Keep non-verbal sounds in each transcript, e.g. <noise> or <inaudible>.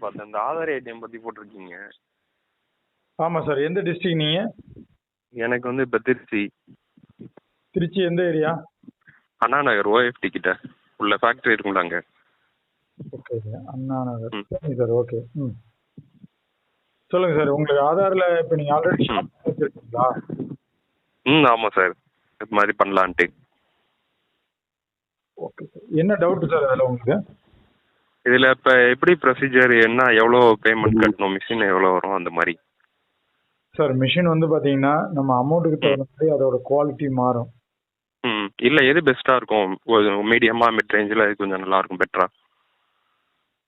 பார்த்தேன் இந்த ஆதார் ஏடிஎம் பற்றி போட்டிருக்கீங்க. ஆமாம் சார். எந்த டிஸ்ட்ரிக்ட் நீங்கள் எனக்கு வந்து இப்போ திருச்சி. திருச்சி எந்த ஏரியா அண்ணா நகர் ஓஎஃப்டி கிட்ட. உள்ள ஃபேக்ட்ரி இருக்கும்ல அங்கே. ஓகே அண்ணா நகர். சரிங்க சார். ஓகே ம். சொல்லுங்கள் சார். உங்களுக்கு ஆதாரில் இப்போ நீங்கள் ஆல்ரெடி வச்சுருக்கீங்களா? ம் ஆமாம் சார். இது மாதிரி பண்ணலான்ட்டு. ஓகே சார் என்ன டவுட்டு சார் அதில் உங்களுக்கு? இதில் இப்போ எப்படி ப்ரொசீஜர் என்ன எவ்வளோ பேமெண்ட் கட்டணும் மிஷின் எவ்வளோ வரும் அந்த மாதிரி? சார் மிஷின் வந்து பார்த்தீங்கன்னா நம்ம அமௌண்ட்டுக்கு தகுந்த மாதிரி அதோட குவாலிட்டி மாறும். ம் இல்லை எது பெஸ்ட்டாக இருக்கும்? மீடியமாக மிட் ரேஞ்சில் கொஞ்சம் நல்லா இருக்கும் பெட்டரா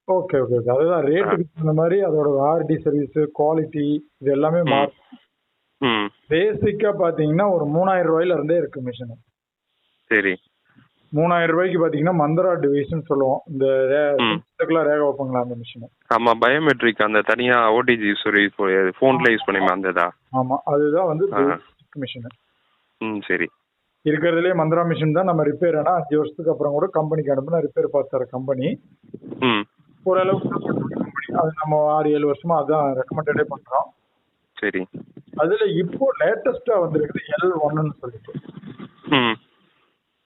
ஓகே ஓகே ஓகே அதுதான் ரேட்டுக்கு தகுந்த மாதிரி அதோட ஆர்டி சர்வீஸ் குவாலிட்டி இது எல்லாமே. மாறும். ம். பேசிக்காக பார்த்தீங்கன்னா ஒரு மூணாயிரம் ரூபாயில இருந்தே இருக்கு மிஷின் சரி. மூணாயிரம் ரூபாய்க்கு பார்த்தீங்கன்னா மந்தரா டிவைஸ்னு சொல்லுவோம். இந்த ரேக வைப்பாங்களா அந்த மிஷின் ஆமாம் பயோமெட்ரிக் அந்த தனியாக ஓடிஜி யூஸ் ஃபோனில் யூஸ் பண்ணிமா அந்த இதா ஆமாம் அதுதான் வந்து. மிஷின் ம் சரி. இருக்கிறதுலே மந்த்ரா மிஷின் தான் நம்ம ரிப்பேர் ஆனால் அஞ்சு வருஷத்துக்கு அப்புறம் கூட கம்பெனிக்கு அனுப்புனா ரிப்பேர் பார்த்து தர கம்பெனி ம். ஓரளவுக்கு கம்பெனி அது நம்ம ஆறு ஏழு வருஷமா அதான் ரெக்கமெண்டடே பண்றோம். சரி. அதுல இப்போ லேட்டஸ்டா வந்திருக்குது எல் ஒன்னு சொல்லிட்டு. ம்.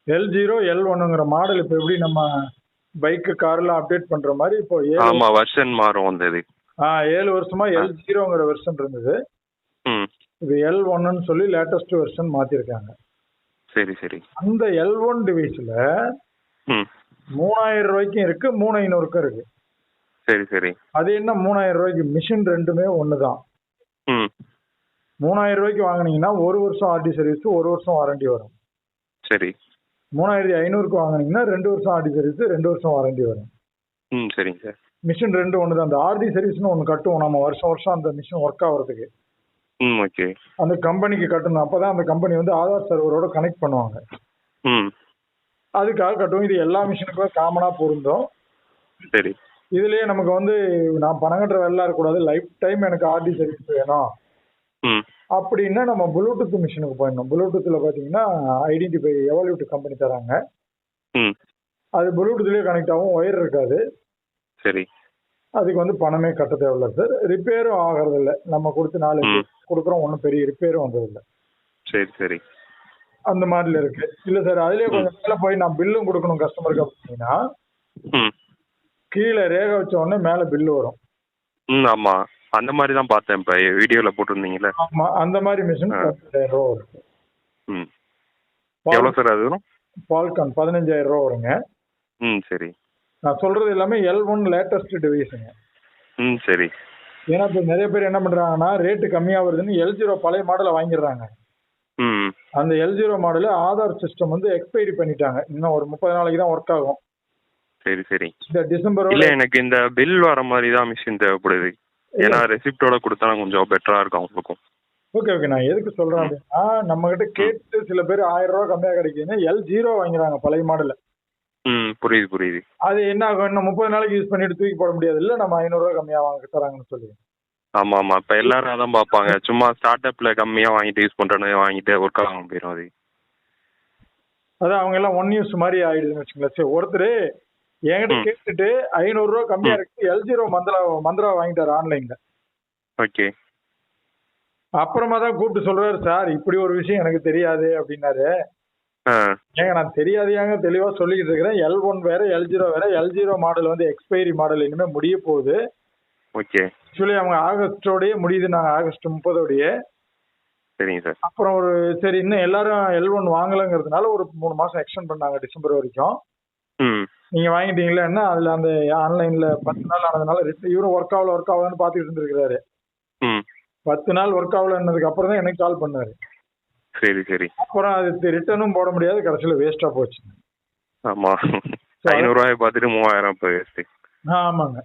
எல் ஜீரோ எல் ஒன்னுங்கிற மாடல் இப்போ எப்படி நம்ம பைக்கு கார்லாம் அப்டேட் பண்ற மாதிரி இப்போ ஆமாம் வருஷன் மாறும் அந்த இது. ஆ ஏழு வருஷமா எல் ஜீரோங்கிற வெர்ஷன் இருந்தது. இது எல் ஒன்னு சொல்லி லேட்டஸ்ட் வெர்ஷன் மாத்திருக்காங்க. சரி சரி. அந்த எல் ஒன் டிவைஸ்ல மூணாயிரம் ரூபாய்க்கும் இருக்கு மூணு ஐநூறுக்கும் இருக்கு. சரி சரி. அது என்ன மூணாயிரம் ரூபாய்க்கு? மிஷின் ரெண்டுமே ஒன்று தான் ம். மூணாயிரம் ரூபாய்க்கு வாங்குனீங்கன்னா ஒரு வருஷம் ஆர்டி சர்வீஸ் ஒரு வருஷம் வாரண்டி வரும். சரி. மூணாயிரத்தி ஐநூறுக்கு வாங்குனீங்கன்னா ரெண்டு வருஷம் ஆர்டி சர்வீஸ் ரெண்டு வருஷம் வாரண்டி வரும். ம் சரிங்க சார். மிஷின் ரெண்டு ஒன்று தான். அந்த ஆர்டி சர்வீஸ்னு ஒன்று கட்டுவோம் நம்ம வருஷம் வருஷம் அந்த மிஷின் ஒர்க் ஆகிறதுக்கு. ம் ஓகே. அந்த கம்பெனிக்கு கட்டணும். அப்போ தான் அந்த கம்பெனி வந்து ஆதார் சர்வரோட கனெக்ட் பண்ணுவாங்க. ம். அதுக்காக கட்டுவோம். இது எல்லா மிஷினுக்குமே காமனாக பொருந்தும். சரி. இதுலயே நமக்கு வந்து நான் பணம் கட்டுற வேலை இருக்கக்கூடாது. லைஃப் டைம் எனக்கு ஆர்டி சர்வீஸ் வேணும். ம். அப்படின்னா நம்ம ப்ளூடூத் மிஷினுக்கு போயிடணும். ப்ளூடூத்தில் பார்த்தீங்கன்னா ஐடென்டிஃபை எவல்யூட் கம்பெனி தராங்க. அது ப்ளூடூத்லேயே கனெக்ட் ஆகும் ஒயர் இருக்காது. சரி. அதுக்கு வந்து பணமே கட்ட தேவையில்ல சார் ரிப்பேரும் ஆகிறது இல்ல நம்ம கொடுத்து நாலு. கொடுக்குறோம் ஒன்றும் பெரிய ரிப்பேரும் வந்ததில்ல. சரி சரி. அந்த மாதிரில இருக்கு. இல்ல சார் அதுலயே கொஞ்சம் மேல போய் நான் பில்லும் கொடுக்கணும் கஸ்டமருக்கு அப்படின்னா கீழே ரேக வச்ச உடனே மேல பில்லு வரும். ம் ஆமாம் அந்த மாதிரி தான் பார்த்தேன் இப்போ வீடியோவில் போட்டிருந்தீங்கல்ல? ஆமா அந்த மாதிரி மிஷின் ஆ. பதினஞ்சாயிரம் ரூபா வரும் ம். எவ்வளோ சார் அது வரும்? பால்கான் பதினஞ்சாயிரம் ரூபா வருங்க. ம் சரி. நான் சொல்றது எல்லாமே எல் ஒன் லேட்டஸ்ட் டிவைஸுங்க ம் சரி. ஏன்னா இப்போ நிறைய பேர் என்ன பண்றாங்கன்னா ரேட்டு கம்மியா வருதுன்னு எல் ஜீரோ பழைய மாடலை வாங்கிடுறாங்க. ம். அந்த L zero model Aadhaar system வந்து எக்ஸ்பைரி பண்ணிட்டாங்க. இன்னும் ஒரு முப்பது நாளைக்கு தான் ஒர்க் ஆகும். சரி சரி. இந்த டிசம்பரோட இல்லை எனக்கு இந்த பில் வர மாதிரி தான் மிஷின் தேவைப்படுது. ஏன்னா ரெசிப்டோட கொடுத்தா கொஞ்சம் பெட்டராக இருக்கும் அவங்களுக்கும். ஓகே ஓகே நான் எதுக்கு சொல்றேன் அப்படின்னா நம்ம கிட்ட கேட்டு சில பேர் ஆயிரம் ரூபாய் கம்மியா கிடைக்குதுன்னு எல் ஜீரோ வாங்குறாங்க பழைய மாடல் ம் புரியுது புரியுது. அது என்ன ஆகும்? இன்னும் முப்பது நாளைக்கு யூஸ் பண்ணிட்டு தூக்கி போட முடியாது. இல்ல நம்ம ஐநூறு ரூபாய் கம்மியா வாங்க தராங்கன்னு சொல்லி ஆமாம் ஆமாம் இப்போ எல்லாரும் அதான் பார்ப்பாங்க. சும்மா ஸ்டார்ட் அப்பில் கம்மியாக வாங்கிட்டு யூஸ் பண்ணுறேன்னு வாங்கிட்டு ஒர்க் ஆகாமல் போயிடும் அது. அதான் அவங்க எல்லாம் ஒன் யூஸ் மாதிரி ஆயிடுதுன்னு வச்சுங்களேன் சரி ஒருத்தர் என்கிட்ட. கேட்டுட்டு ஐநூறு ரூபாய் கம்மியா. இருக்கு. எல் ஜீரோ மந்திரா மந்திரா வாங்கிட்டாரு ஆன்லைன்ல. ஓகே. அப்புறமா தான் கூப்பிட்டு சொல்றாரு சார் இப்படி ஒரு விஷயம் எனக்கு தெரியாது அப்படின்னாரு. ஏங்க நான் தெரியாதையாங்க தெளிவா சொல்லிக்கிட்டு இருக்கிறேன். எல் ஒன் வேற எல் ஜீரோ வேற எல் ஜீரோ மாடல் வந்து எக்ஸ்பைரி மாடல் இனிமே முடிய போகுது. ஓகே. ஆக்சுவலி அவங்க ஆகஸ்டோடயே முடியுது நாங்க ஆகஸ்ட் முப்பதோடயே. சரிங்க சார். அப்புறம் ஒரு சரி இன்னும் எல்லாரும் எல் ஒன் வாங்கலங்கிறதுனால ஒரு மூணு மாசம் எக்ஸ்டெண்ட் பண்ணாங்க டிசம்பர் வரைக்கும். நீங்க வாங்கிட்டீங்களா என்ன அதுல அந்த ஆன்லைன்ல பத்து நாள் ஆனதுனால இவரும் ஒர்க் ஆகல ஒர்க் ஆகலன்னு பாத்துக்கிட்டு இருந்திருக்கிறாரு. பத்து நாள் ஒர்க் ஆகலன்னதுக்கு அப்புறம் தான் எனக்கு கால் பண்ணாரு. சரி சரி. அப்புறம் அது ரிட்டர்னும் போட முடியாது கடைசியில வேஸ்டா போச்சு. ஆமாம் ஐநூறுரூவாயை பார்த்துட்டு மூவாயிரம் இப்போ வேஸ்ட்டு ஆமாங்க.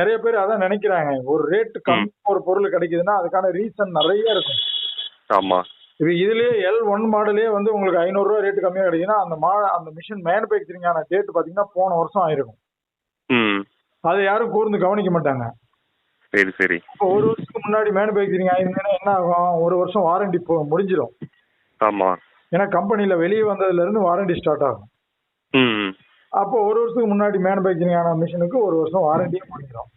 நிறைய பேர் அதான் நினைக்கிறாங்க. ஒரு ரேட் கம்மி ஒரு பொருள் கிடைக்குதுன்னா அதுக்கான ரீசன் நிறைய இருக்கும். ஆமாம் இது இதுலயே எல் ஒன் மாடலே வந்து உங்களுக்கு ஐநூறு ரூபா ரேட் கம்மியா கிடைக்குதுன்னா அந்த மா அந்த மிஷின் மேனுபேக்சரிங் ஆன டேட் பாத்தீங்கன்னா போன வருஷம் ஆயிருக்கும். அதை யாரும் கூர்ந்து கவனிக்க மாட்டாங்க. சரி சரி. ஒரு வருஷத்துக்கு முன்னாடி மேனுபேக்சரிங் ஆயிருந்தீங்கன்னா என்ன ஆகும்? ஒரு வருஷம் வாரண்டி முடிஞ்சிடும் ஆமாம் ஏன்னா கம்பெனில வெளியே வந்ததுல இருந்து வாரண்டி ஸ்டார்ட் ஆகும். அப்போ ஒரு வருஷத்துக்கு முன்னாடி மேனுபேக்சரிங் ஆன மிஷினுக்கு ஒரு வருஷம் வாரண்டியும் பண்ணிக்கிறோம்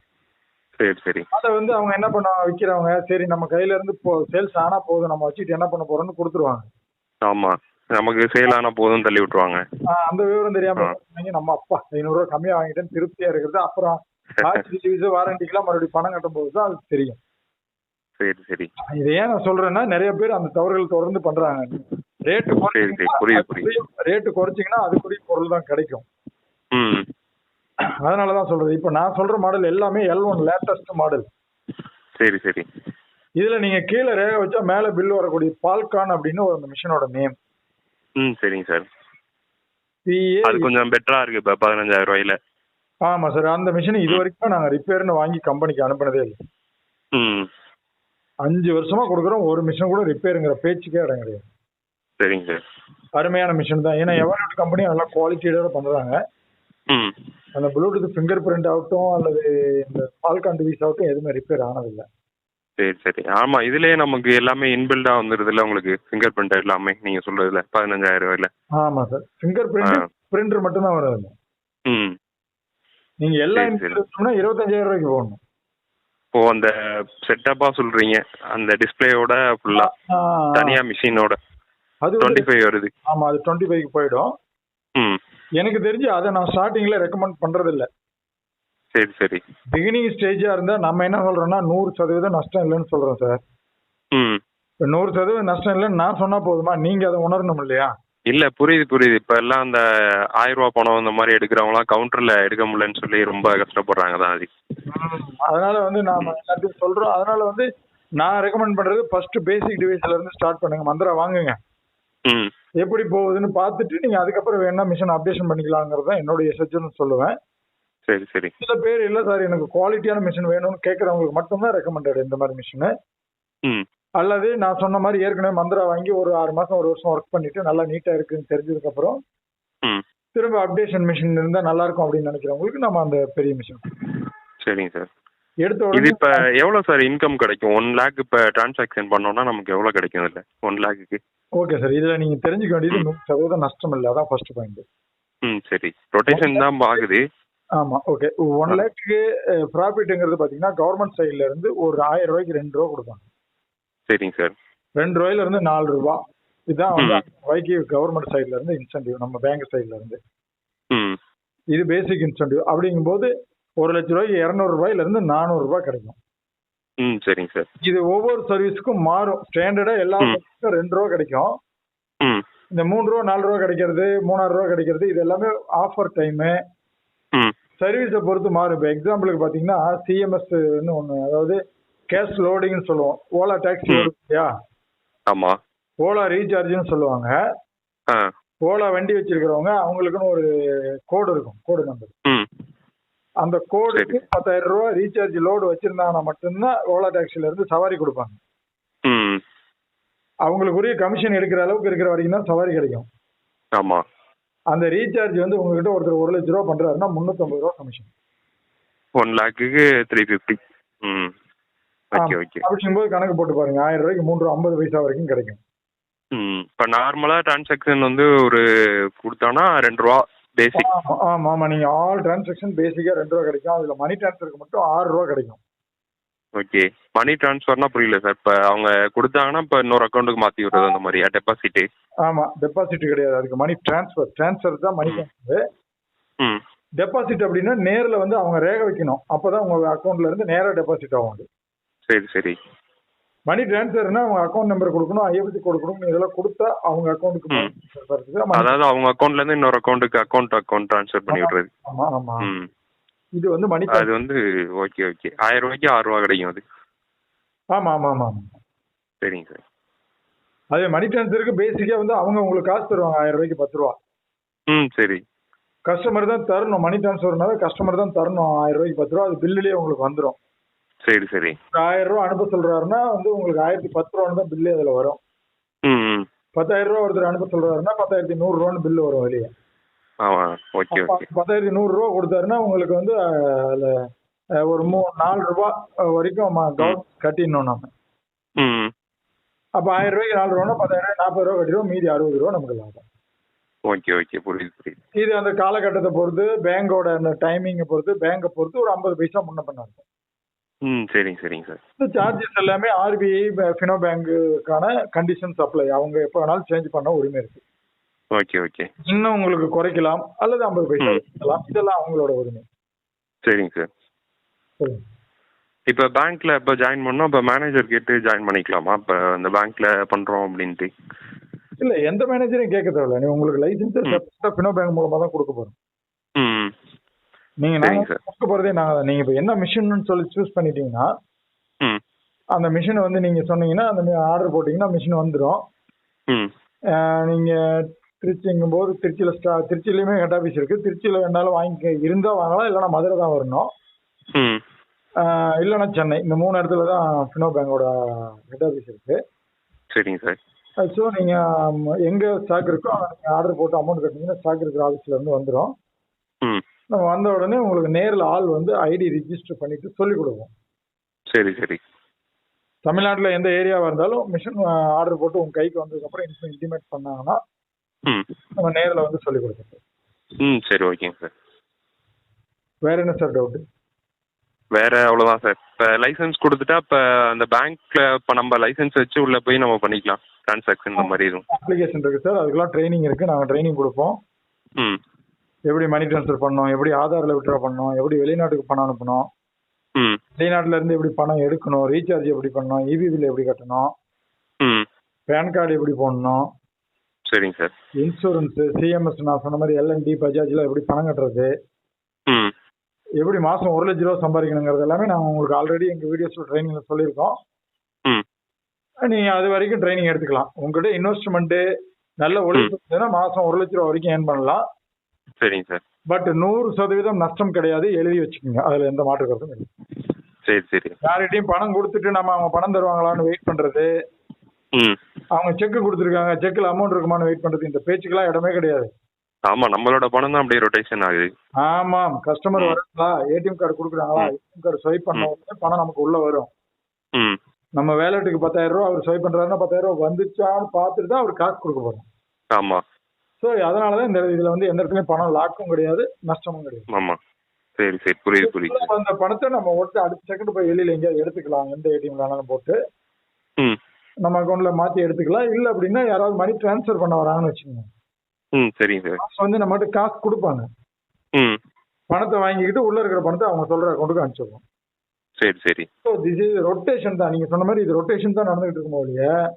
சரி சரி. அதை வந்து அவங்க என்ன பண்ணுவாங்க விற்கிறவங்க சரி நம்ம கையில இருந்து சேல்ஸ் ஆனா போதும் நம்ம வச்சுட்டு என்ன பண்ண போறோம்னு கொடுத்துருவாங்க. ஆமா. நமக்கு சேல் ஆனா போதும் தள்ளி விட்டுருவாங்க. அந்த விவரம் தெரியாம நம்ம அப்பா ஐநூறுரூவா கம்மியா வாங்கிட்டேன்னு திருப்தியா இருக்கிறது அப்புறம் <laughs> வாரண்டிக்கெல்லாம் மறுபடியும் பணம் கட்டும் போது தான் அது தெரியும். சரி சரி. இதை ஏன் நான் சொல்றேன்னா நிறைய பேர் அந்த தவறுகள் தொடர்ந்து பண்றாங்க. ரேட்டு. ரேட்டு குறைச்சிங்கன்னா அதுக்குரிய பொருள் தான் கிடைக்கும். ம். அதனால தான் சொல்றது. இப்போ நான் சொல்ற மாடல் எல்லாமே எல் ஒன் லேட்டஸ்ட் மாடல் சரி சரி. இதுல நீங்க கீழே ரேகை வச்சா மேல பில் வரக்கூடிய பால்கான் அப்படின்னு ஒரு மிஷினோட நேம் ம் சரிங்க சார். அது கொஞ்சம் பெட்டரா இருக்கு இப்போ பதினஞ்சாயிரம் ரூபாயில. ஆமா சார் அந்த மிஷின் இது வரைக்கும் நாங்க ரிப்பேர்னு வாங்கி கம்பெனிக்கு அனுப்பினதே இல்லை. ம். அஞ்சு வருஷமா கொடுக்குறோம் ஒரு மிஷின் கூட ரிப்பேருங்கிற பேச்சுக்கே இடம் கிடையாது சரிங்க சார். அருமையான மிஷின் தான். ஏன்னா எவரோட கம்பெனி நல்லா குவாலிட்டியோட பண்றாங்க. அந்த ப்ளூடூத் ஃபிங்கர் பிரிண்ட் ஆகட்டும் அல்லது இந்த பால்கான் டிவிஸ் ஆகட்டும் எதுவுமே ரிப்பேர் ஆனதில்லை. சரி சரி. ஆமா இதுலயே நமக்கு எல்லாமே இன்பில்டா வந்துருதுல்ல உங்களுக்கு? ஃபிங்கர் பிரிண்ட் எல்லாமே நீங்க சொல்றதுல பதினஞ்சாயிரம் ரூபாயில. ஆமா சார் ஃபிங்கர் பிரிண்ட். பிரிண்டர் மட்டும் தான் வருது ம். நீங்க எல்லா சரி, சரி. இன்ஸ்டாலேஷனும் இருபத்தஞ்சாயிரம் ரூபாய்க்கு போகணும் இப்போ அந்த செட்டப்பா சொல்றீங்க. அந்த டிஸ்பிளேயோட ஃபுல்லா தனியா மிஷினோட அது டுவெண்ட்டி ஃபைவ் வருது. ஆமா அது டுவெண்ட்டி ஃபைவ்க்கு போயிடும். ம். எனக்கு தெரிஞ்சு அதை நான் ஸ்டார்டிங்ல ரெக்கமெண்ட் பண்றது இல்ல சரி சரி. பிகினிங் ஸ்டேஜா இருந்தா நம்ம என்ன சொல்றோம்னா நூறு சதவீதம் நஷ்டம் இல்லைன்னு சொல்றோம் சார். நூறு சதவீதம் நஷ்டம் இல்லைன்னு நான் சொன்னா போதுமா? நீங்க அதை உணரணும் இல்லையா? இல்ல புரியுது புரியுது. இப்ப எல்லாம் அந்த ஆயிரம் ரூபாய் பணம் இந்த மாதிரி எடுக்கிறவங்களாம் கவுண்டர்ல எடுக்க முடியலன்னு சொல்லி ரொம்ப கஷ்டப்படுறாங்க தான் அது. அதனால வந்து நாம எல்லாத்தையும் சொல்றோம். அதனால வந்து நான் ரெக்கமெண்ட் பண்றது ஃபர்ஸ்ட் பேசிக் டிவைஸ்ல இருந்து ஸ்டார்ட் பண்ணுங்க. மந்திரா வாங்குங்க. ம். எப்படி போகுதுன்னு பார்த்துட்டு நீங்க அதுக்கப்புறம் வேணா மிஷின் அப்டேஷன் பண்ணிக்கலாங்கிறது தான் என்னுடைய சஜஷன் சொல்லுவேன். சரி சரி. சில பேர் இல்ல சார் எனக்கு குவாலிட்டியான மிஷின் வேணும்னு கேட்கறவங்களுக்கு மட்டும்தான் ரெக்கமெண்டட் இந்த மாதிரி மிஷின் அல்லது நான் சொன்ன மாதிரி ஏற்கனவே மந்திரா வாங்கி ஒரு ஆறு மாசம் ஒரு வருஷம் ஒர்க் பண்ணிட்டு நல்லா நீட்டா இருக்குன்னு தெரிஞ்சதுக்கு அப்புறம் ம். திரும்ப அப்டேஷன் மிஷின் இருந்தா நல்லா இருக்கும் அப்படின்னு நினைக்கிறவங்களுக்கு நம்ம அந்த பெரிய மிஷின் சரிங்க சார். எடுத்த இது இப்ப எவ்வளவு சார் இன்கம் கிடைக்கும்? ஒன் லேக் இப்ப டிரான்சாக்ஷன் பண்ணோம்னா நமக்கு எவ்வளவு கிடைக்கும் இதுல? ஒன் லேக்குக்கு ஓகே சார் இதுல நீங்க தெரிஞ்சுக்க வேண்டியது நூறு சதவீதம் நஷ்டம் இல்லை. அதான் ஃபர்ஸ்ட் பாயிண்ட் ம் சரி. ரொட்டேஷன் தான் ஆகுது. ஆமா ஓகே ஒன் லேக்கு ப்ராஃபிட்டுங்கிறது பாத்தீங்கன்னா கவர்மெண்ட் சைடுல இருந்து ஒரு ஆயிரம் ரூபாய்க்கு ரெண்டு ரூபா கொடுப்பாங்க. சரிங்க சார் ரெண்டு ரூபாயில இருந்து நாலு ரூபா. இதுதான் வந்து. ரூபாய்க்கு கவர்மெண்ட் சைடுல இருந்து இன்சென்டிவ் நம்ம பேங்க் சைடுல இருந்து. இது பேசிக் இன்சென்டிவ் அப்படிங்கும்போது ஒரு லட்ச ரூபாய்க்கு இரநூறு ரூபாயில இருந்து நானூறு ரூபாய் கிடைக்கும். ம் சரிங்க சார். இது ஒவ்வொரு சர்வீஸுக்கும் மாறும். ஸ்டாண்டர்டா எல்லா ரெண்டு ரூபா கிடைக்கும். இந்த மூணு ரூபா நாலு ரூபா கிடைக்கிறது மூணாயிரம் ரூபா கிடைக்கிறது இது எல்லாமே ஆஃபர் டைமு சர்வீஸை பொறுத்து மாறும். இப்போ எக்ஸாம்பிளுக்கு பார்த்தீங்கன்னா சிஎம்எஸ்ன்னு ஒன்று அதாவது கேஷ் லோடிங்னு சொல்லுவோம். ஓலா டாக்ஸி இல்லையா? ஆமா. ஓலா ரீசார்ஜ்னு சொல்லுவாங்க. ஓலா வண்டி வச்சிருக்கிறவங்க அவங்களுக்குன்னு ஒரு கோடு இருக்கும். கோடு நம்பர் அந்த கோடுக்கு. பத்தாயிரம் ரூபா ரீசார்ஜ் லோடு வச்சிருந்தாங்கன்னா மட்டும்தான் ஓலா டாக்ஸில இருந்து சவாரி கொடுப்பாங்க. அவங்களுக்குரிய கமிஷன் எடுக்கிற அளவுக்கு இருக்கிற வரைக்கும் தான் சவாரி கிடைக்கும். ஆமா. அந்த ரீசார்ஜ் வந்து உங்ககிட்ட ஒருத்தர் ஒரு லட்ச ரூபா பண்றாருன்னா முந்நூற்றம்பது ரூபா கமிஷன் ஒன் லேக்குக்கு த்ரீ ஃபிஃப்டி ம். ஓகே ஓகே அப்படிங்கும்போது கணக்கு போட்டு பாருங்க. ஆயிரம் ரூபாய்க்கு மூன்று ரூபா ஐம்பது பைசா வரைக்கும் கிடைக்கும். ம். இப்போ நார்மலாக டிரான்சாக்ஷன் வந்து ஒரு கொடுத்தானா ரெண்டு ரூபா பேசிக் ஆமா ஆமா நீங்க ஆல் டிரான்சாக்ஷன் பேசிக்கா ரெண்டு ரூபா கிடைக்கும். அதுல மணி டிரான்ஸ்ஃபருக்கு மட்டும் ஆறு ரூபா கிடைக்கும். ஓகே மணி ட்ரான்ஸ்ஃபர்னா புரியல சார் இப்போ அவங்க கொடுத்தாங்கன்னா இப்போ இன்னொரு அக்கௌண்ட்டுக்கு மாற்றி விடுறது அந்த மாதிரியா டெபாசிட்டு ஆமா. டெபாசிட் கிடையாது. அதுக்கு மணி டிரான்ஸ்ஃபர் டிரான்ஸ்ஃபர் தான் மணி டிரான்ஸ்ஃபர் ம். டெபாசிட் அப்படின்னா நேர்ல வந்து அவங்க ரேகை வைக்கணும். அப்பதான் உங்க அக்கௌண்ட்ல இருந்து நேரா டெபாசிட் ஆகும் சரி சரி. மணி டிரான்ஸ்ஃபர்னா அவங்க அக்கௌண்ட் நம்பர் கொடுக்கணும் ஐஎஃப்சி கொடுக்கணும் இதெல்லாம் கொடுத்தா அவங்க அக்கௌண்ட்டுக்கு அதாவது அவங்க அக்கௌண்ட்லேருந்து இன்னொரு அக்கௌண்ட்டுக்கு அக்கௌண்ட் அக்கௌண்ட் ட்ரான்ஸ்ஃபர் பண்ணி விடுறது. ஆமா ஆமா. இது வந்து மணி அது வந்து ஓகே ஓகே ஆயிரம் ரூபாய்க்கு ஆறு ரூபா கிடைக்கும் அது. ஆமா ஆமா ஆமா சரிங்க சார் அதே மணி டிரான்ஸ்ஃபருக்கு பேசிக்கா வந்து அவங்க உங்களுக்கு காசு தருவாங்க ஆயிரம் ரூபாய்க்கு பத்து ரூபா. ம் சரி. கஸ்டமர் தான் தரணும் மணி டிரான்ஸ்ஃபர்னால கஸ்டமர் தான் தரணும் ஆயிரம் ரூபாய்க்கு பத்து ரூபா அது பில்லுலேயே உங்களுக்கு வந்துடும் சரி சரி. ஆயிரம் ரூபா அனுப்ப சொல்றாருன்னா வந்து உங்களுக்கு ஆயிரத்தி பத்து ரூபான்னு தான் பில்லு அதில் வரும். பத்தாயிரம் ரூபா ஒருத்தர் அனுப்ப சொல்றாருன்னா பத்தாயிரத்தி நூறு ரூபான்னு பில்லு வரும் வெளியே பத்தாயிரத்தி நூறு ரூபா கொடுத்தாருன்னா உங்களுக்கு வந்து அதுல ஒரு மூ நாலு ரூபா வரைக்கும் கவர்மெண்ட் கட்டிடணும் நம்ம. அப்போ ஆயிரம் ரூபாய்க்கு நாலு ரூபானா பத்தாயிரம் ரூபாய் நாற்பது ரூபா கட்டிடுவோம் மீதி அறுபது ரூபா நமக்கு லாபம். ஓகே ஓகே புரியுது புரியுது. இது அந்த காலகட்டத்தை பொறுத்து பேங்கோட அந்த டைமிங்கை பொறுத்து பேங்கை பொறுத்து ஒரு ஐம்பது பைசா முன்ன பண்ண இருக்கும் ம் சரிங்க சரிங்க சார். இந்த சார்ஜஸ் எல்லாமே ஆர்பிஐ ஃபினோ பேங்குக்கான கண்டிஷன்ஸ் அப்ளை அவங்க எப்போ வேணாலும் சேஞ்ச் பண்ண உரிமை இருக்கு. Okay okay. இன்னும் உங்களுக்கு குறைக்கலாம் அல்லது ஐம்பது பைசா ம். வச்சுக்கலாம் இதெல்லாம் அவங்களோட உரிமை. சரிங்க சார். சொல்லுங்க. இப்போ பேங்க்ல இப்போ ஜாயின் பண்ணோம் இப்போ மேனேஜர் கேட்டு ஜாயின் பண்ணிக்கலாமா? இப்போ அந்த பேங்க்ல பண்றோம் அப்படின்ட்டு. இல்ல எந்த மேனேஜரையும் கேட்க தேவையில்ல. நீ உங்களுக்கு லைசன்ஸ் ஃபினோ பேங்க் மூலமா தான் கொடுக்க போறோம். ம். நீங்க நாங்க போறதே நாங்க தான். நீங்க இப்ப என்ன மிஷின்னு சொல்லி சூஸ் பண்ணிட்டீங்கன்னா அந்த மிஷினை வந்து நீங்க சொன்னீங்கன்னா அந்த ஆர்டர் போட்டீங்கன்னா மிஷின் வந்துடும் நீங்க திருச்சிங்கும் போது திருச்சியில ஸ்டா திருச்சியிலயுமே ஹெட் ஆஃபீஸ் இருக்கு. திருச்சியில வேணாலும் வாங்கிக்க இருந்தா வாங்கலாம் இல்லைன்னா மதுரை தான் வரணும். இல்லைன்னா சென்னை. இந்த மூணு இடத்துல தான் ஃபினோ பேங்கோட ஹெட் ஆஃபீஸ் இருக்கு. சரிங்க சார். ஸோ நீங்க ம், எங்க ஸ்டாக் இருக்கோ அங்க நீங்க ஆர்டர் போட்டு அமௌண்ட் கட்டினீங்கன்னா ஸ்டாக் இருக்கிற ஆஃபீஸ்ல இருந்து வந்துடும் நம்ம வந்த உடனே உங்களுக்கு நேரில் ஆள் வந்து ஐடி ரிஜிஸ்டர் பண்ணிட்டு சொல்லி கொடுப்போம். சரி சரி. தமிழ்நாட்டில் எந்த ஏரியாவாக இருந்தாலும் மிஷின் ஆர்டர் போட்டு உங்க கைக்கு வந்ததுக்கப்புறம் இன்டிமேட் பண்ணாங்கன்னா ம். நம்ம நேரில் வந்து சொல்லி கொடுப்போம். ம் சரி ஓகேங்க சார் வேற என்ன சார் டவுட் வேற அவ்வளோதான் சார் இப்போ லைசன்ஸ் கொடுத்துட்டா இப்போ அந்த பேங்க்ல இப்போ நம்ம லைசன்ஸ் வச்சு உள்ள போய் நம்ம பண்ணிக்கலாம். டிரான்சாக்ஷன் இந்த மாதிரி எதுவும். அப்ளிகேஷன் இருக்கு சார் அதுக்கெல்லாம் ட்ரைனிங் இருக்கு. நாங்கள் ட்ரைனிங் கொடுப்போம். ம். எப்படி மணி ட்ரான்ஸ்ஃபர் பண்ணணும்? எப்படி ஆதாரில் விட்ரா பண்ணணும்? எப்படி வெளிநாட்டுக்கு பணம் அனுப்பணும்? வெளிநாட்டுல இருந்து எப்படி பணம் எடுக்கணும்? ரீசார்ஜ் எப்படி பண்ணணும்? இபி பில் எப்படி கட்டணும்? பேன் கார்டு எப்படி போடணும்? சரிங்க சார். இன்சூரன்ஸ் சிஎம்எஸ் நான் சொன்ன மாதிரி எல்என்டி பஜாஜ்ல எப்படி பணம் கட்டுறது? எப்படி மாசம் ஒரு லட்ச ரூபா சம்பாதிக்கணுங்கிறது எல்லாமே நாங்கள் உங்களுக்கு ஆல்ரெடி எங்கள் வீடியோஸில் ட்ரைனிங்ல சொல்லியிருக்கோம். நீங்க அது வரைக்கும் ட்ரைனிங் எடுத்துக்கலாம். உங்ககிட்ட இன்வெஸ்ட்மெண்ட் நல்ல இருந்ததுன்னா மாசம் ஒரு லட்ச ரூபா வரைக்கும் ஏர்ன் பண்ணலாம். சரிங்க சார். பட் நூறு சதவீதம் நஷ்டம் கிடையாது. எழுதி வச்சுக்கோங்க. அதுல எந்த மாற்று கருத்தும் இல்லை. சரி சரி. யார்கிட்டயும் பணம் கொடுத்துட்டு நம்ம அவங்க பணம் தருவாங்களான்னு வெயிட் பண்றது. அவங்க செக் கொடுத்துருக்காங்க. செக்ல அமௌண்ட் இருக்குமான்னு வெயிட் பண்றது. இந்த பேச்சுக்கெல்லாம் இடமே கிடையாது. ஆமா நம்மளோட பணம் தான் அப்படியே ரொட்டேஷன் ஆகுது. ஆமாம். கஸ்டமர். வராங்களா ஏடிஎம் கார்டு கொடுக்குறாங்களா. ஏடிஎம் கார்டு ஸ்வைப் பண்ண. உடனே பணம் நமக்கு உள்ள வரும். நம்ம வேலெட்டுக்கு பத்தாயிரம் ரூபா அவர் ஸ்வைப் பண்றாருன்னா பத்தாயிரம் ரூபா வந்துச்சான்னு பார்த்துட்டு தான் அவர் காசு கொடுக்க போறோம் ஆமா. ஸோ அதனால தான் இந்த இதுல வந்து எந்த இடத்துலயும் பணம் லாக்கும் கிடையாது நஷ்டமும் கிடையாது. ஆமா. சரி சரி. புரியுது புரியுது. அந்த பணத்தை நம்ம ஒட்டு அடுத்த செகண்ட் போய் வெளியில எங்கேயாவது எடுத்துக்கலாம் எந்த ஏடிஎம்ல வேணாலும் போட்டு. நம்ம அக்கௌண்ட்ல மாத்தி எடுத்துக்கலாம். இல்ல அப்படின்னா யாராவது மணி ட்ரான்ஸ்ஃபர் பண்ண வராங்கன்னு வச்சுக்கோங்க. ம் சரிங்க சார். வந்து நம்மகிட்ட காசு கொடுப்பாங்க. ம். பணத்தை வாங்கிக்கிட்டு உள்ள இருக்கிற பணத்தை அவங்க சொல்ற அக்கௌண்ட்டுக்கு அனுப்பிச்சிடுவோம் சரி சரி. ஸோ திஸ் இஸ் ரொட்டேஷன் தான். நீங்க சொன்ன மாதிரி இது ரொட்டேஷன் தான் நடந்துகிட்டு இருக்கும் ம்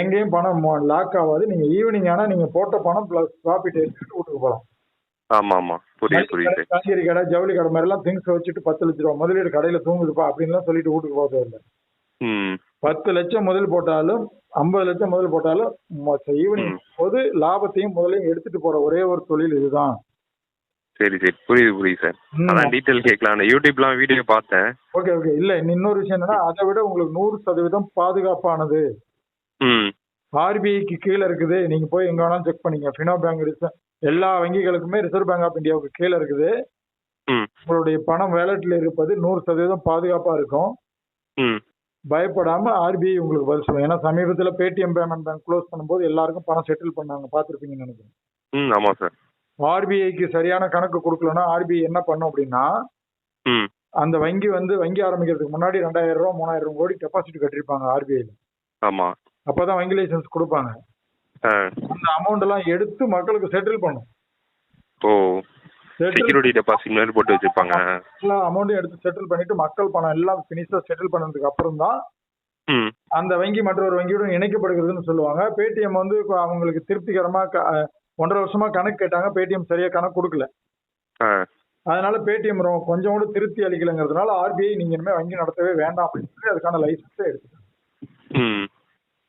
எங்கேயும் பணம் லாக் ஆகாது. நீங்க ஈவினிங் ஆனா நீங்க போட்ட பணம் பிளஸ் ப்ராஃபிட் எடுத்துட்டு வீட்டுக்கு போகலாம். ஆமா ஆமா புரியுது புரியுது. காய்கறி கடை ஜவுளி கடை மாதிரி எல்லாம் திங்ஸ் வச்சுட்டு பத்து லட்ச ரூபா முதலீடு கடையில தூங்குதுப்பா அப்படின்லாம் சொல்லிட்டு வீட்டுக்கு போக தேவையில்லை. பத்து லட்சம் முதல் போட்டாலும் ஐம்பது லட்சம் முதல் போட்டாலும் ஈவினிங். போது லாபத்தையும் முதலையும் எடுத்துட்டு போற ஒரே ஒரு தொழில் இதுதான். சரி சரி. புரியுது புரியுது சார். அதான் டீட்டெயில் கேட்கலாம் யூடியூப்லாம் வீடியோ பார்த்தேன். Okay okay. இல்ல இன்னொரு விஷயம் என்னன்னா அதை விட உங்களுக்கு நூறு சதவீதம் பாதுகாப்பானது. ஆர்பிஐக்கு கீழே இருக்குது. நீங்க போய் எங்க வேணாலும் செக் பண்ணிக்க ஃபினோ பேங்க் எல்லா வங்கிகளுக்குமே ரிசர்வ் பேங்க் ஆஃப் இந்தியாவுக்கு கீழே இருக்குது. உங்களுடைய பணம் வேலட்ல இருப்பது நூறு சதவீதம் பாதுகாப்பா இருக்கும். பயப்படாம ஆர்பிஐ உங்களுக்கு பதில் சொல்லுங்க. ஏன்னா சமீபத்துல பேடிஎம் பேமெண்ட் பேங்க் க்ளோஸ் பண்ணும்போது எல்லாருக்கும் பணம் செட்டில் பண்ணாங்க. பார்த்துருப்பீங்கன்னு நினைக்கிறேன். ம் ஆமாம் சார் ஆர்பிஐக்கு சரியான கணக்கு கொடுக்கலன்னா ஆர்பிஐ என்ன பண்ணும் அப்படின்னா அந்த வங்கி வந்து வங்கி ஆரம்பிக்கிறதுக்கு முன்னாடி ரெண்டாயிரம் ரூபா மூணாயிரம் ரூபா கோடி டெபாசிட் கட்டிருப்பாங்க ஆர்பிஐல. ஆமாம் அப்பதான் வங்கி லைசன்ஸ் கொடுப்பாங்க. அந்த அமௌண்ட் எல்லாம் எடுத்து மக்களுக்கு செட்டில் பண்ணும். ஓ. செக்யூரிட்டி டெபாசிட் மாதிரி போட்டு வச்சிருப்பாங்க. எல்லா அமௌண்ட்டையும் எடுத்து செட்டில் பண்ணிட்டு மக்கள் பணம் எல்லாம் ஃபினிஷா செட்டில் பண்ணதுக்கு அப்புறம் தான் அந்த வங்கி மற்றொரு வங்கியுடன் இணைக்கப்படுகிறதுன்னு சொல்லுவாங்க. பேடிஎம் வந்து அவங்களுக்கு திருப்திகரமா ஒன்றரை வருஷமா கணக்கு கேட்டாங்க. பேடிஎம் சரியா கணக்கு கொடுக்கல. அதனால பேடிஎம் கொஞ்சம் கூட திருப்தி அளிக்கலைங்கிறதுனால ஆர்பிஐ நீங்க இனிமே வங்கி நடத்தவே வேண்டாம் அப்படின்னு சொல்லி அதுக்கான லைசன்ஸை எடுத்துட்டாங்க. ம்.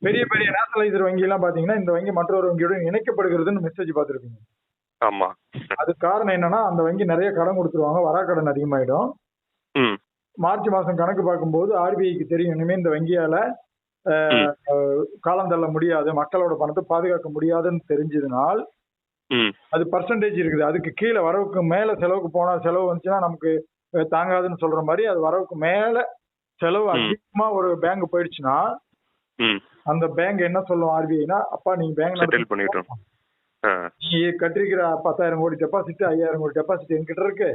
பெரிய பெரிய நேஷனலைசர் வங்கி எல்லாம் பாத்தீங்கன்னா இந்த வங்கி மற்றொரு வங்கியுடன் இணைக்கப்படுகிறதுன்னு மெசேஜ் பார்த்துருப்பீங்க. ஆமாம் அது காரணம் என்னன்னா அந்த வங்கி நிறைய கடன் கொடுத்துருவாங்க வராக்கடன் அதிகமாயிடும். ம். மார்ச் மாசம் கணக்கு பார்க்கும்போது ஆர்பிஐக்கு தெரியும் இனிமே இந்த வங்கியால காலம் தள்ள முடியாது மக்களோட பணத்தை பாதுகாக்க முடியாதுன்னு தெரிஞ்சதுனால் அது பர்சன்டேஜ் இருக்குது. அதுக்கு கீழே வரவுக்கு மேல செலவுக்கு போனா செலவு வந்துச்சுன்னா நமக்கு தாங்காதுன்னு சொல்ற மாதிரி அது வரவுக்கு மேல செலவு. அதிகமா ஒரு பேங்க் போயிடுச்சுன்னா அந்த பேங்க் என்ன சொல்லும் ஆர்பிஐனா அப்பா நீங்க பேங்க் செட்டில் பண்ணிட்டோம். நீ கட்டிருக்கிற பத்தாயிரம் கோடி டெபாசிட் ஐயாயிரம் கோடி டெபாசிட் என்கிட்ட இருக்கு.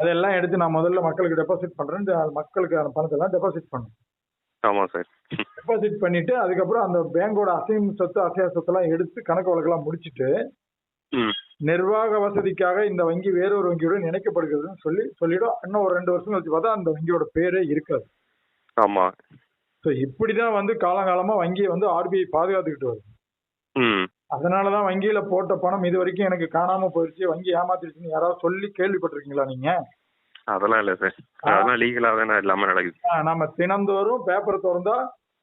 அதெல்லாம் எடுத்து நான் முதல்ல மக்களுக்கு டெபாசிட் பண்றேன் மக்களுக்கு பணத்தை எல்லாம் டெபாசிட் பண்ணும். ஆமாம் சார். டெபாசிட் பண்ணிட்டு அதுக்கப்புறம் அந்த பேங்கோட அசையும் சொத்து அசையா சொத்தெல்லாம் எடுத்து கணக்கு வழக்கெல்லாம் முடிச்சிட்டு நிர்வாக வசதிக்காக இந்த வங்கி வேறொரு வங்கியுடன் இணைக்கப்படுகிறதுன்னு சொல்லி சொல்லிடும். இன்னும் ஒரு ரெண்டு வருஷம் கழிச்சு பார்த்தா அந்த வங்கியோட பேரே இருக்காது. ஆமாம் ஸோ இப்படிதான் வந்து காலங்காலமா வங்கியை வந்து ஆர்பிஐ பாதுகாத்துக்கிட்டு வருது. அதனாலதான் வங்கியில போட்ட பணம் இது வரைக்கும் எனக்கு காணாம போயிடுச்சு வங்கி ஏமாத்திடுச்சுன்னு யாராவது சொல்லி கேள்விப்பட்டிருக்கீங்களா நீங்க? அதெல்லாம் இல்லை சார். அதெல்லாம் லீகலாக தானே நடக்குது. ஆ, நாம தினந்தோறும் பேப்பர் திறந்தா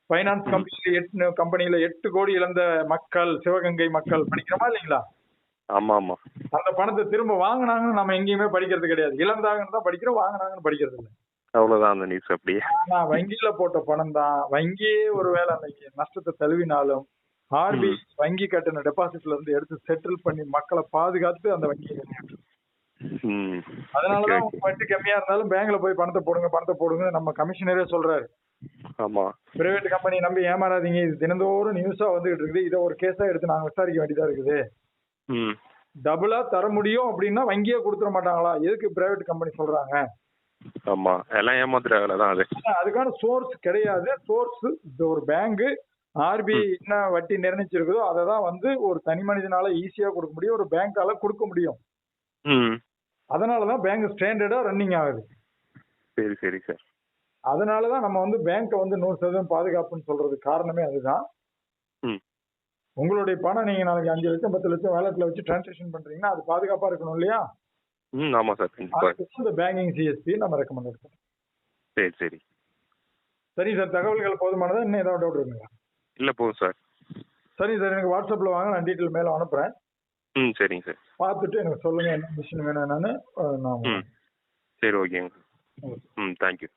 பைனான்ஸ் கம்பெனில எட்டு கம்பெனில எட்டு கோடி இழந்த மக்கள் சிவகங்கை மக்கள் படிக்கிறோமா இல்லைங்களா? ஆமாம் ஆமாம் அந்த பணத்தை திரும்ப வாங்கினாங்கன்னு நம்ம எங்கேயுமே படிக்கிறது கிடையாது. இழந்தாங்கன்னு தான் படிக்கிறோம் வாங்கினாங்கன்னு படிக்கிறது இல்லை. அவ்வளோதான் அந்த நியூஸ் அப்படியே. ஆனா வங்கியில போட்ட பணம் தான். வங்கியே ஒருவேளை அன்னைக்கு நஷ்டத்தை தழுவினாலும் ஆர்பி வங்கி கட்டின டெபாசிட்ல இருந்து எடுத்து செட்டில் பண்ணி மக்களை பாதுகாத்து அந்த வங்கியை அதனாலதான் வட்டி கம்மியா இருந்தாலும் பேங்க்ல போய் பணத்தை போடுங்க பணத்தை போடுங்க நம்ம கமிஷனரே சொல்றாரு. ஆமாம் பிரைவேட் கம்பெனி நம்பி ஏமாறாதீங்க. இது தினந்தோறும் நியூஸா வந்துகிட்டு இருக்குது. இதை ஒரு கேஸா எடுத்து நாங்க விசாரிக்க வேண்டியதா இருக்குது. டபுளா தர முடியும் அப்படின்னா வங்கியே கொடுத்துட மாட்டாங்களா? எதுக்கு பிரைவேட் கம்பெனி சொல்றாங்க? ஆமாம் எல்லாம் ஏமாத்துற வேலை தான் அது. அதுக்கான சோர்ஸ் கிடையாது. சோர்ஸ் ஒரு பேங்க் ஆர்பிஐ என்ன வட்டி நிர்ணயிச்சிருக்குதோ அதை தான் வந்து ஒரு தனி மனிதனால ஈஸியா கொடுக்க முடியும் ஒரு பேங்கால கொடுக்க முடியும். அதனால தான் பேங்க் ஸ்டாண்டர்டா ரன்னிங் ஆகுது. சரி சரி சார் அதனால தான் நம்ம வந்து பேங்க்கை வந்து நூறு சதவீதம் பாதுகாப்புன்னு சொல்றதுக்கு காரணமே அதுதான். ம். உங்களுடைய பணம் நீங்க நாளைக்கு அஞ்சு லட்சம் பத்து லட்சம் வேலட்ல வச்சு டிரான்சாக்ஷன் பண்றீங்கன்னா அது பாதுகாப்பா இருக்கணும் இல்லையா? ம் ஆமாம் சார் கண்டிப்பாக இந்த பேங்கிங் சிஎஸ்பி நம்ம ரெக்கமெண்ட் எடுப்போம். சரி சரி. சரி சார் தகவல்கள் போதுமானதா? இன்னும் ஏதாவது டவுட் இருக்குங்களா? இல்லை போதும் சார். சரி சார் எனக்கு வாட்ஸ்அப்ல வாங்க நான் டீட்டெயில் மேல அனுப்புறேன். ம் சரிங்க சார். பார்த்துட்டு எனக்கு சொல்லுங்க என்ன மிஷின் வேணும் என்னன்னு நான் ம். சரி ஓகேங்க ம் தேங்க்யூ